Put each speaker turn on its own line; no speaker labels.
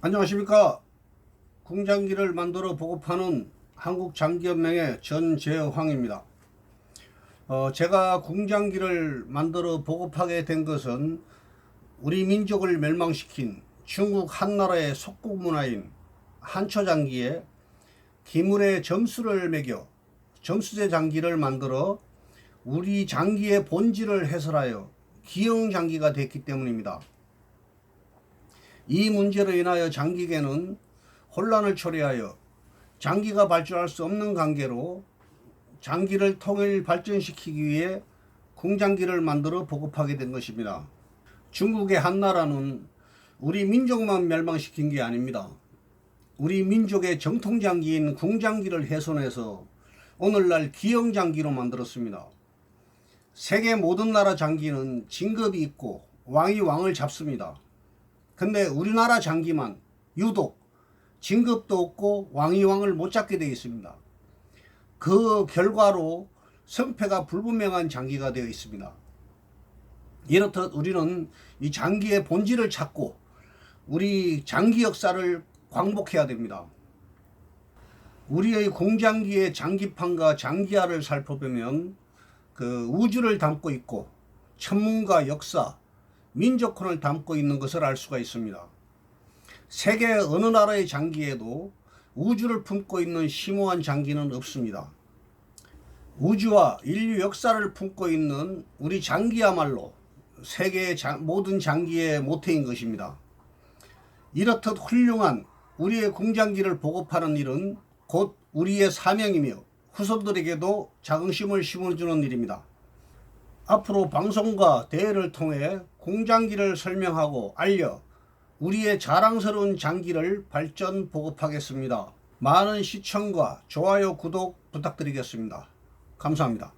안녕하십니까 궁장기를 만들어 보급하는 한국장기연맹의 전재황입니다 어, 제가 궁장기를 만들어 보급하게 된 것은 우리 민족을 멸망시킨 중국 한나라의 속국 문화인 한초장기에 기물의 점수를 매겨 점수제 장기를 만들어 우리 장기의 본질을 해설하여 기형 장기가 됐기 때문입니다. 이 문제로 인하여 장기계는 혼란을 초래하여 장기가 발전할 수 없는 관계로 장기를 통일 발전시키기 위해 궁장기를 만들어 보급하게 된 것입니다. 중국의 한나라는 우리 민족만 멸망시킨 게 아닙니다. 우리 민족의 정통장기인 궁장기를 훼손해서 오늘날 기형장기로 만들었습니다. 세계 모든 나라 장기는 진급이 있고 왕이 왕을 잡습니다. 근데 우리나라 장기만 유독 진급도 없고 왕이 왕을 못 잡게 되어 있습니다. 그 결과로 성패가 불분명한 장기가 되어 있습니다. 이렇듯 우리는 이 장기의 본질을 찾고 우리 장기 역사를 광복해야 됩니다. 우리의 공장기의 장기판과 장기화를 살펴보면 그 우주를 담고 있고 천문과 역사, 민족혼을 담고 있는 것을 알 수가 있습니다. 세계 어느 나라의 장기에도 우주를 품고 있는 심오한 장기는 없습니다. 우주와 인류 역사를 품고 있는 우리 장기야말로 세계의 장- 모든 장기의 모태인 것입니다. 이렇듯 훌륭한 우리의 공장기를 보급하는 일은 곧 우리의 사명이며 후손들에게도 자긍심을 심어주는 일입니다. 앞으로 방송과 대회를 통해 공장기를 설명하고 알려 우리의 자랑스러운 장기를 발전 보급하겠습니다. 많은 시청과 좋아요, 구독 부탁드리겠습니다. 감사합니다.